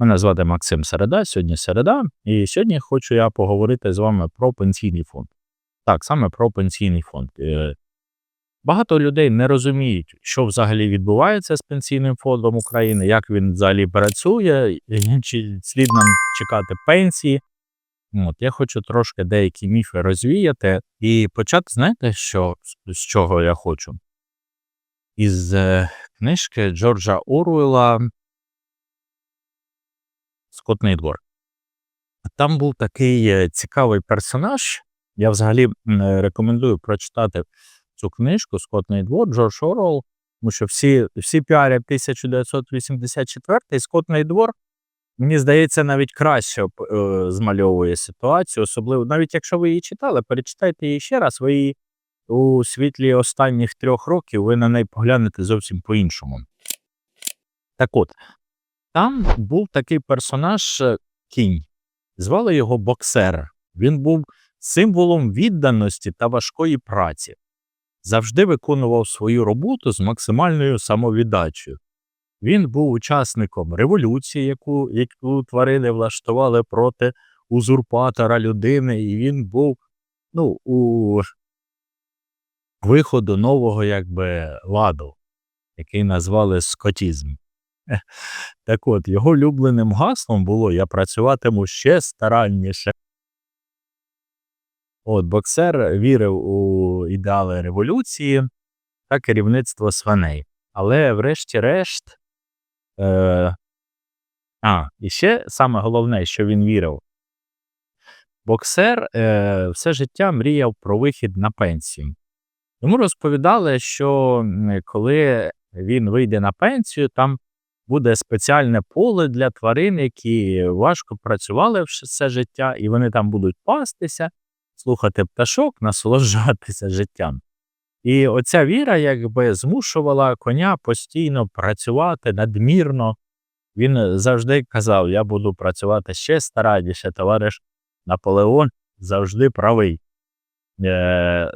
Мене звати Максим Середа, сьогодні середа, і сьогодні хочу я поговорити з вами про пенсійний фонд. Так, саме про пенсійний фонд. Е, Багато людей не розуміють, що взагалі відбувається з пенсійним фондом України, як він взагалі працює, чи слід нам чекати пенсії. От, я хочу трошки деякі міфи розвіяти і почати, знаєте, що, з чого я хочу? Із е, книжки Джорджа Оруела Скотний двор. Там був такий е, цікавий персонаж. Я взагалі е, рекомендую прочитати цю книжку Скотний двор Джордж Оруелл, тому що всі, всі піарять 1984 Скотний двор, мені здається, навіть краще е, змальовує ситуацію. Особливо, навіть якщо ви її читали, перечитайте її ще раз, ви її у світлі останніх трьох років ви на неї поглянете зовсім по-іншому. Так от, там був такий персонаж е, кінь. Звали його боксер. Він був символом відданості та важкої праці. Завжди виконував свою роботу з максимальною самовіддачею. Він був учасником революції, яку, яку тварини влаштували проти узурпатора людини, і він був ну, у виходу нового якби ладу, який назвали скотізм. Так от, його улюбленим гаслом було Я працюватиму ще старанніше. От, боксер вірив у ідеали революції та керівництво свиней. Але, врешті-решт, е, а, і ще саме головне, що він вірив, боксер е, все життя мріяв про вихід на пенсію. Йому розповідали, що коли він вийде на пенсію, там буде спеціальне поле для тварин, які важко працювали все життя, і вони там будуть пастися, слухати пташок, насолоджуватися життям. І оця віра якби змушувала коня постійно працювати надмірно. Він завжди казав: Я буду працювати ще старанніше, товариш Наполеон завжди правий. Е,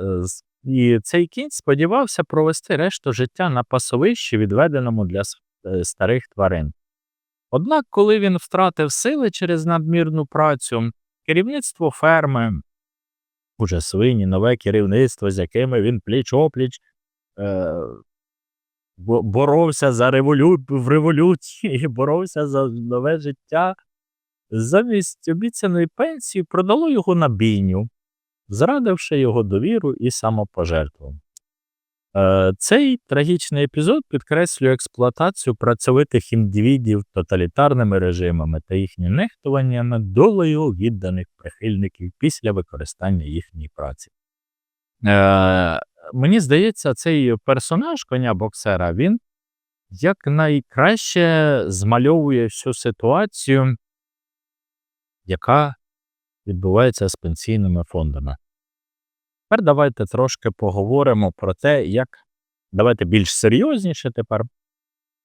І цей кінь сподівався провести решту життя на пасовищі, відведеному для старих тварин. Однак, коли він втратив сили через надмірну працю, керівництво ферми, уже свині, нове керівництво, з якими він пліч-опліч е, боровся за револю... в революції, боровся за нове життя, замість обіцяної пенсії продало його на бійню, зрадивши його довіру і самопожертву. Е, Цей трагічний епізод підкреслює експлуатацію працьовитих індивідів тоталітарними режимами та їхнє нехтування над долею відданих прихильників після використання їхньої праці. Е, Мені здається, цей персонаж коня боксера він якнайкраще змальовує всю ситуацію, яка відбувається з пенсійними фондами. Тепер давайте трошки поговоримо про те, як давайте більш серйозніше тепер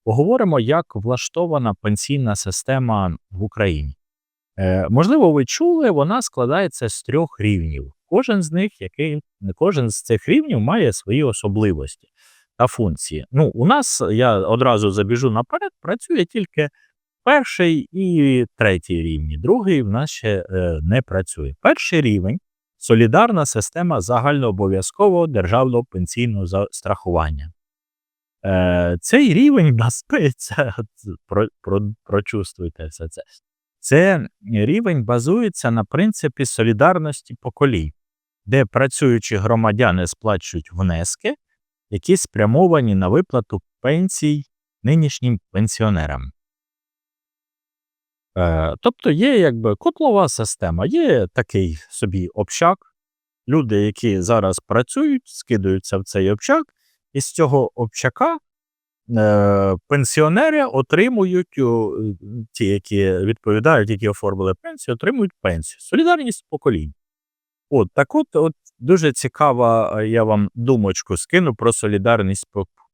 поговоримо, як влаштована пенсійна система в Україні. Е, можливо, ви чули, вона складається з трьох рівнів. Кожен з них, який кожен з цих рівнів має свої особливості та функції. Ну, у нас я одразу забіжу наперед, працює тільки перший і третій рівні. Другий в нас ще е, не працює. Перший рівень солідарна система загальнообов'язкового державного пенсійного страхування. Е, цей рівень безпеці, про, про, прочувствуйте все це. Це рівень базується на принципі солідарності поколінь, де працюючі громадяни сплачують внески, які спрямовані на виплату пенсій нинішнім пенсіонерам. Е, тобто є якби котлова система, є такий собі общак. Люди, які зараз працюють, скидаються в цей общак, і з цього общака е, пенсіонери отримують, е, ті, які відповідають, які оформили пенсію, отримують пенсію. Солідарність поколінь. От так от, от дуже цікава, я вам думочку скину про солідарність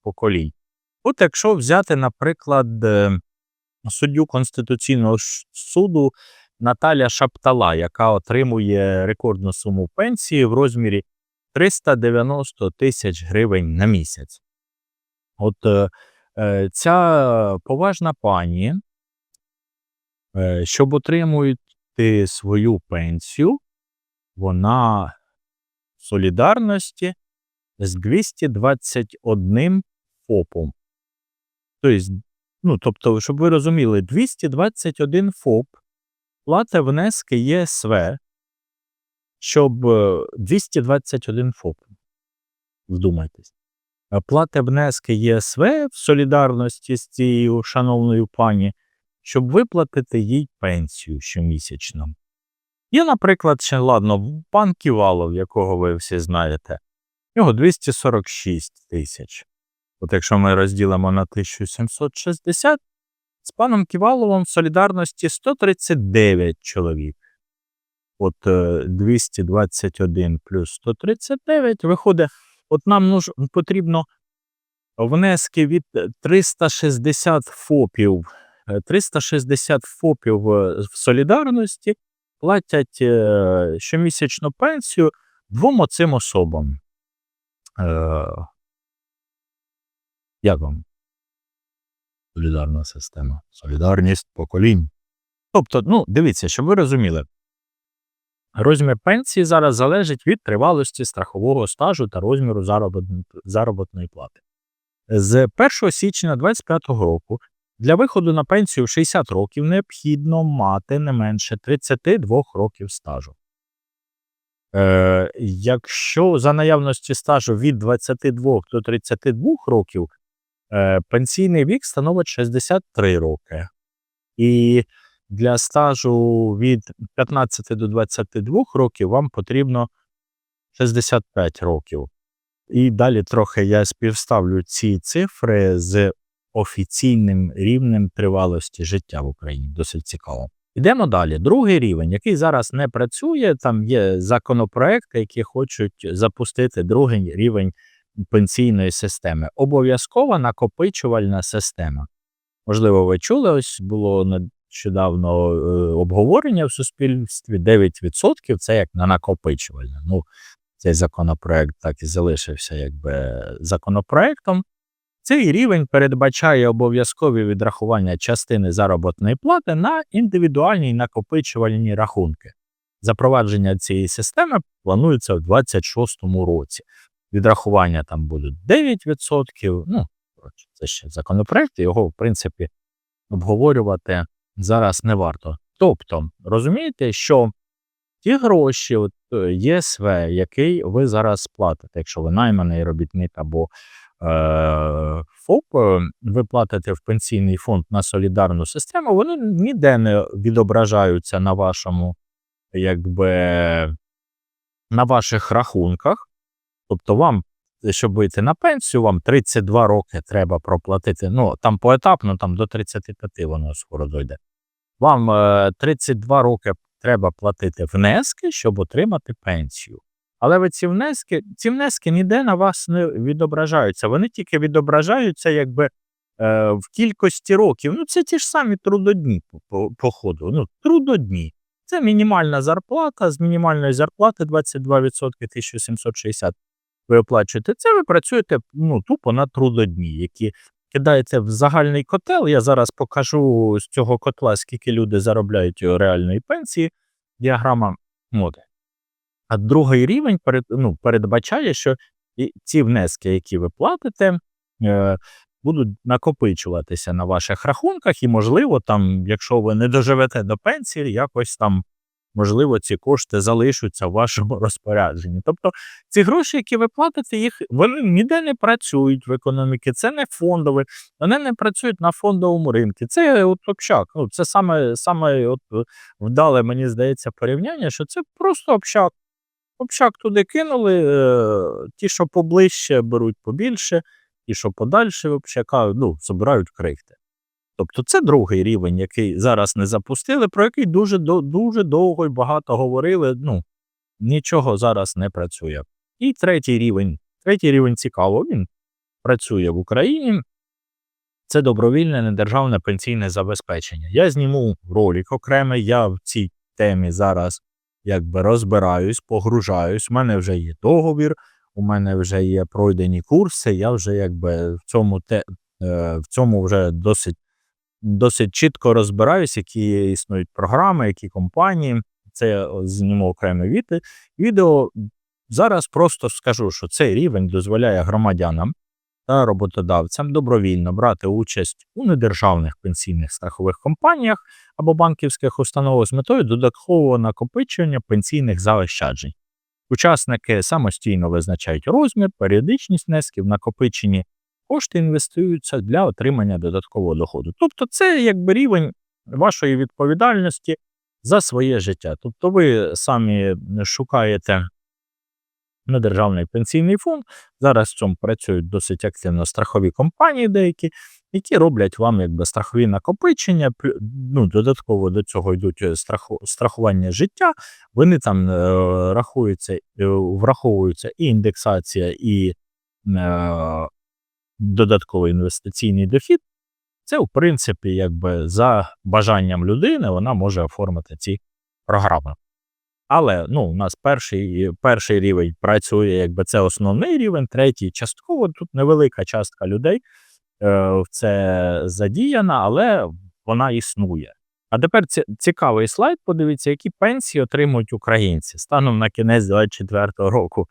поколінь. От якщо взяти, наприклад, суддю Конституційного суду Наталя Шаптала, яка отримує рекордну суму пенсії в розмірі 390 тисяч гривень на місяць. От е, е, ця поважна пані Е, Щоб отримувати свою пенсію, вона в солідарності з 221 ФОПом. Тобто, ну, тобто, щоб ви розуміли, 221 ФОП платить внески ЄСВ, щоб е, 221 ФОП. Вдумайтесь. Е, Платить внески ЄСВ в солідарності з цією шановною пані, щоб виплатити їй пенсію щомісячно. Є, наприклад, ще ладно, пан Ківалов, якого ви всі знаєте, його 246 тисяч. От якщо ми розділимо на 1760, з паном Ківаловим в солідарності 139 чоловік. От е, 221 плюс 139 виходить, от нам потрібно внески від е, 360 ФОПів. Е, 360 ФОПів е, в солідарності платять е, щомісячну пенсію двом оцим особам. Як вам? Солідарна система. Солідарність поколінь. Тобто, ну, дивіться, щоб ви розуміли, розмір пенсії зараз залежить від тривалості страхового стажу та розміру заробітної, заробітної плати. З 1 січня 2025 року для виходу на пенсію в 60 років необхідно мати не менше 32 років стажу. Е, якщо за наявності стажу від 22 до 32 років, пенсійний вік становить 63 роки. І для стажу від 15 до 22 років вам потрібно 65 років. І далі трохи я співставлю ці цифри з офіційним рівнем тривалості життя в Україні. Досить цікаво. Йдемо далі. Другий рівень, який зараз не працює, там є законопроекти, які хочуть запустити другий рівень пенсійної системи. Обов'язкова накопичувальна система. Можливо, ви чули, ось було нещодавно е, обговорення в суспільстві 9% це як на накопичувальне. Ну, цей законопроект так і залишився якби законопроектом. Цей рівень передбачає обов'язкові відрахування частини заробітної плати на індивідуальні накопичувальні рахунки. Запровадження цієї системи планується в 2026 році. Відрахування там будуть 9%. Ну, це ще законопроект, його, в принципі, обговорювати зараз не варто. Тобто, розумієте, що ті гроші, от е, ЄСВ, який ви зараз платите, якщо ви найманий робітник або е, ФОП, е, ви платите в пенсійний фонд на солідарну систему, вони ніде не відображаються на вашому, якби на ваших рахунках. Тобто, вам, щоб вийти на пенсію, вам 32 роки треба проплатити. Ну, там поетапно, там до 35 воно скоро дойде. Вам е, 32 роки треба платити внески, щоб отримати пенсію. Але ви ці внески, ці внески ніде на вас не відображаються. Вони тільки відображаються якби е, в кількості років. Ну, це ті ж самі трудодні по, по, по ходу. Ну, трудодні. Це мінімальна зарплата. З мінімальної зарплати 22% 1760 ви оплачуєте. Це ви працюєте ну, тупо на трудодні, які кидаєте в загальний котел. Я зараз покажу з цього котла, скільки люди заробляють реальної пенсії. Діаграма моди. А другий рівень перед, ну, передбачає, що ці внески, які ви платите, е, будуть накопичуватися на ваших рахунках, і, можливо, там, якщо ви не доживете до пенсії, якось там, можливо, ці кошти залишаться в вашому розпорядженні. Тобто ці гроші, які ви платите, їх вони ніде не працюють в економіці, це не фондові, вони не працюють на фондовому ринку. Це от общак. Ну, це саме, саме от, вдале, мені здається, порівняння, що це просто общак. Общак туди кинули, е, ті, що поближче, беруть побільше, ті, що подальше общака, ну, збирають крихти. Тобто це другий рівень, який зараз не запустили, про який дуже дуже довго і багато говорили. Ну, нічого зараз не працює. І третій рівень. Третій рівень цікаво, він працює в Україні. Це добровільне недержавне пенсійне забезпечення. Я зніму ролик окремий, я в цій темі зараз якби розбираюсь, погружаюсь. У мене вже є договір, у мене вже є пройдені курси. Я вже якби в цьому те, е, в цьому вже досить досить чітко розбираюсь, які існують програми, які компанії. Це зніму окреме відео. відео. Зараз просто скажу, що цей рівень дозволяє громадянам та роботодавцям добровільно брати участь у недержавних пенсійних страхових компаніях або банківських установах з метою додаткового накопичення пенсійних заощаджень. Учасники самостійно визначають розмір, періодичність внесків, накопичені кошти інвестуються для отримання додаткового доходу. Тобто, це якби рівень вашої відповідальності за своє життя. Тобто, ви самі шукаєте недержавний пенсійний фонд. Зараз в цьому працюють досить активно страхові компанії, деякі, які роблять вам якби страхові накопичення. Ну, додатково до цього йдуть е, страху, страхування життя. Вони там е, рахуються, е, враховуються і індексація, і е, додатковий інвестиційний дохід. Це, в принципі, якби за бажанням людини вона може оформити ці програми. Але ну, у нас перший перший рівень працює, якби це основний рівень, третій частково тут невелика частка людей е, в це задіяна, але вона існує. А тепер цікавий слайд. Подивіться, які пенсії отримують українці станом на кінець 2024 року.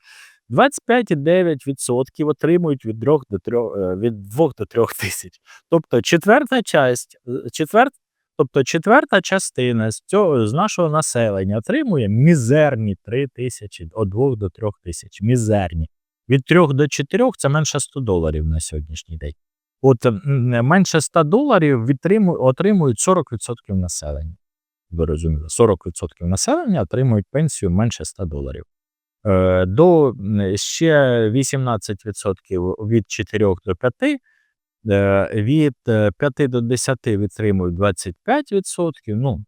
25,9% отримують від 3 до 3, е, від 2 до 3 тисяч. Тобто четверта часть, е, четвер, тобто четверта частина з цього з нашого населення отримує мізерні 3 тисячі від 2 до 3 тисяч. Мізерні. Від 3 до 4 це менше 100 доларів на сьогоднішній день. От менше 100 доларів отримують 40% населення. Ви розумієте, 40% населення отримують пенсію менше 100 доларів. Е, до ще 18% від 4 до 5, е, від 5 е, до 10 відтримують 25%. Ну,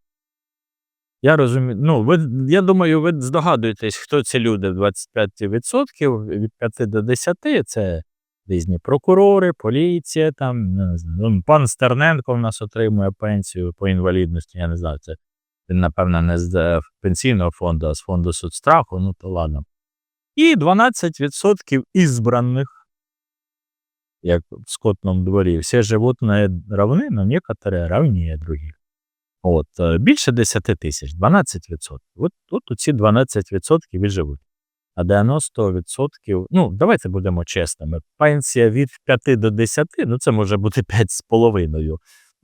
я розумію, ну, ви, я думаю, ви здогадуєтесь, хто ці люди 25%, від 5 до 10 це різні прокурори, поліція, там, ну, пан Стерненко в нас отримує пенсію по інвалідності, я не знаю, це він, напевно, не з пенсійного фонду, а з фонду соцстраху, ну то ладно. І 12% ізбраних, як в скотному дворі, всі животні равны, но некоторые равнее других. От, е, більше 10 тисяч, 12%. От тут ці 12% і живуть. А 90%, ну, давайте будемо чесними. Пенсія від 5 до 10, ну це може бути 5,5.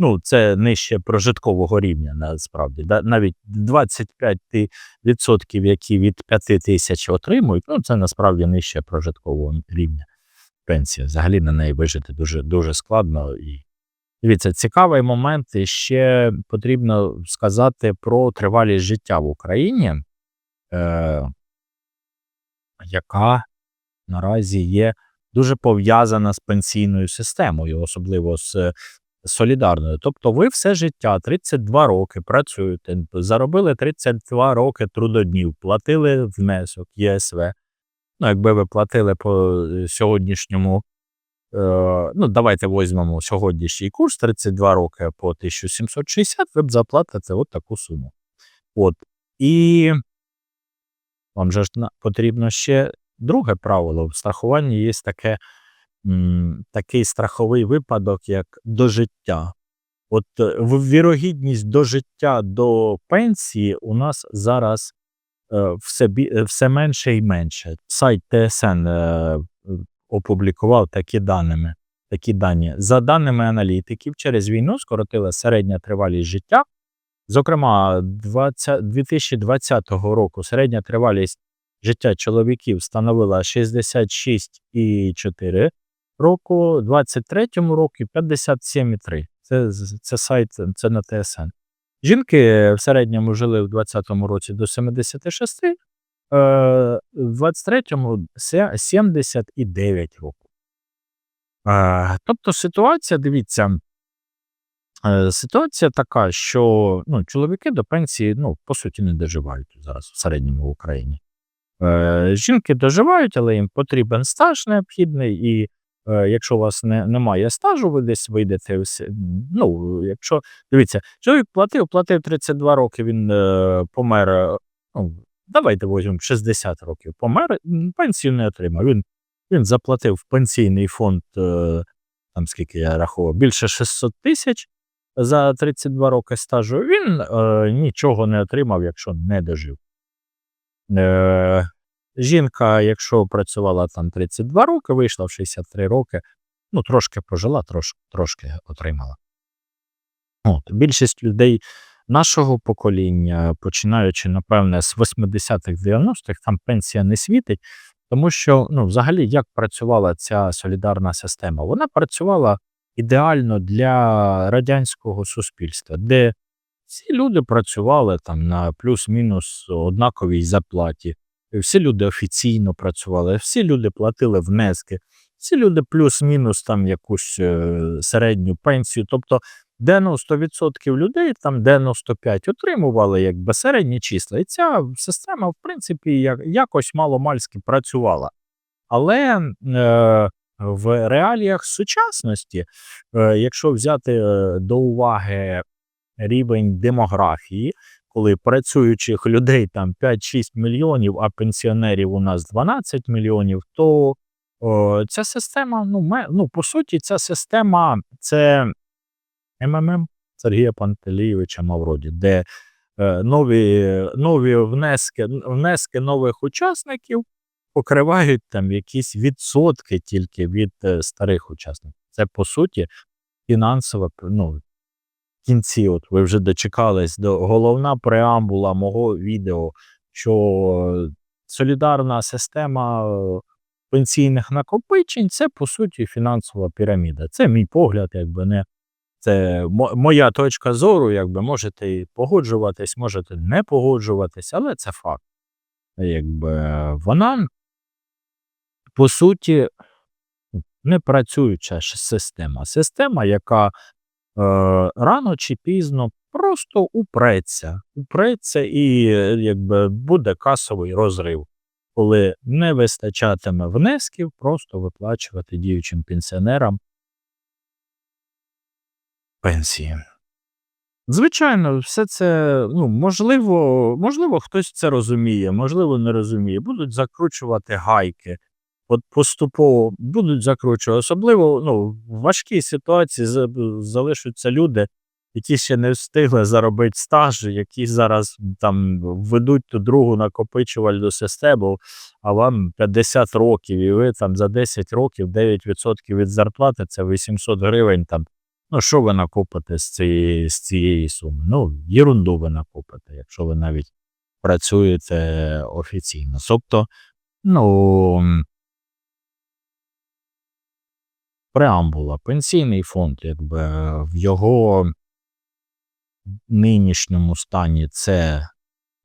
Ну, це нижче прожиткового рівня, насправді. Да? Навіть 25%, які від 5 тисяч отримують, ну це насправді нижче прожиткового рівня. Пенсія. Взагалі на неї вижити дуже дуже складно. І дивіться, цікавий момент. Ще потрібно сказати про тривалість життя в Україні, е, яка наразі є дуже пов'язана з пенсійною системою, особливо з солідарною. Тобто ви все життя, 32 роки працюєте, заробили 32 роки трудоднів, платили внесок ЄСВ. Ну, якби ви платили по е, сьогоднішньому, е, ну, давайте візьмемо сьогоднішній курс 32 роки по 1760, ви б заплатите от таку суму. От. І вам же ж потрібно ще друге правило. В страхуванні є таке такий страховий випадок, як дожиття. От е, вірогідність дожиття до пенсії у нас зараз е, все е, все менше і менше. Сайт ТСН опублікував такі даними. Такі дані. За даними аналітиків, через війну скоротила середня тривалість життя. Зокрема, 20, 2020 року середня тривалість життя чоловіків становила 66,4 року, 23-му році 57,3. Це це сайт, це на ТСН. Жінки в середньому жили в 20-му році до 76, е, в 23-му 79 років. Е, тобто ситуація, дивіться, е, ситуація така, що ну, чоловіки до пенсії, ну, по суті, не доживають зараз в середньому в Україні. Жінки доживають, але їм потрібен стаж необхідний. і Е, якщо у вас не, немає стажу, ви десь вийдете. Ну, якщо дивіться, чоловік платив, платив 32 роки, він е, помер. Е, ну, Давайте візьмемо 60 років. Помер, пенсію не отримав. Він він заплатив в пенсійний фонд, е, там скільки я рахував, більше 600 тисяч. за 32 роки стажу, він е, нічого не отримав, якщо не дожив. Е, жінка, якщо працювала там 32 роки, вийшла в 63 роки, ну, трошки пожила, трош, трошки отримала. От, більшість людей нашого покоління, починаючи, напевне, з 80-х, 90-х, там пенсія не світить, тому що, ну, взагалі, як працювала ця солідарна система? Вона працювала ідеально для радянського суспільства, де всі люди працювали там на плюс-мінус однаковій зарплаті, всі люди офіційно працювали, всі люди платили внески, всі люди плюс-мінус там якусь е, середню пенсію. Тобто 90% людей, там 95 отримували якби середні числа. І ця система, в принципі, як, якось маломальськи працювала. Але е, в реаліях сучасності, е, якщо взяти е, до уваги рівень демографії, коли працюючих людей там 5-6 мільйонів, а пенсіонерів у нас 12 мільйонів, то о, ця система, ну, ме, ну, по суті, ця система це МММ Сергія Пантелійовича Мавроді, де е, нові, нові внески, внески нових учасників покривають там якісь відсотки тільки від е, старих учасників. Це по суті фінансова ну, кінці. От ви вже дочекались до головна преамбула мого відео, що солідарна система е, пенсійних накопичень це по суті фінансова піраміда. Це мій погляд, якби не це моя точка зору, якби можете погоджуватись, можете не погоджуватись, але це факт. Якби вона по суті не працююча система. Система, яка е, рано чи пізно просто упреться, упреться і е, якби буде касовий розрив, коли не вистачатиме внесків, просто виплачувати діючим пенсіонерам пенсії. Звичайно, все це ну, можливо, можливо, хтось це розуміє, можливо, не розуміє. Будуть закручувати гайки, от поступово будуть закручувати. Особливо ну, в важкій ситуації за- залишаться люди, які ще не встигли заробити стаж, які зараз там введуть ту другу накопичувальну систему, а вам 50 років, і ви там за 10 років 9% від зарплати це 800 гривень там. Ну, що ви накопите з цієї, з цієї суми? Ну, єрунду ви накопите, якщо ви навіть працюєте офіційно. Тобто, ну, преамбула, пенсійний фонд, якби в його нинішньому стані це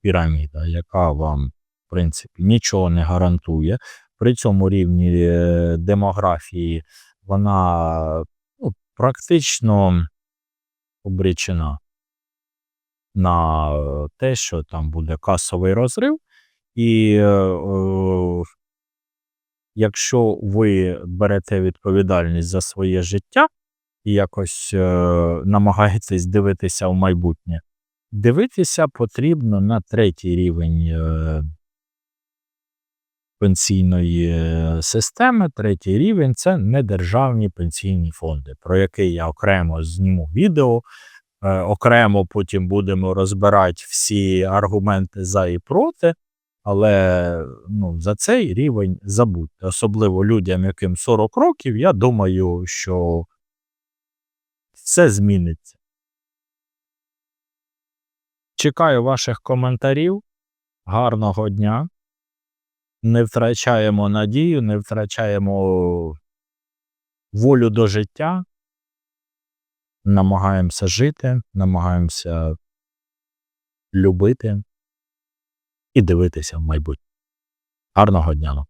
піраміда, яка вам, в принципі, нічого не гарантує. При цьому рівні е, демографії вона ну, практично обречена на е, те, що там буде касовий розрив, і е, е, якщо ви берете відповідальність за своє життя і якось е, намагаєтесь дивитися в майбутнє, дивитися потрібно на третій рівень е, пенсійної е, системи. Третій рівень це недержавні пенсійні фонди, про який я окремо зніму відео. Е, окремо потім будемо розбирати всі аргументи за і проти. Але ну, за цей рівень забудьте. Особливо людям, яким 40 років, я думаю, що все зміниться. Чекаю ваших коментарів. Гарного дня. Не втрачаємо надію, не втрачаємо волю до життя. Намагаємося жити, намагаємося любити і дивитися в майбутнє. Гарного дня!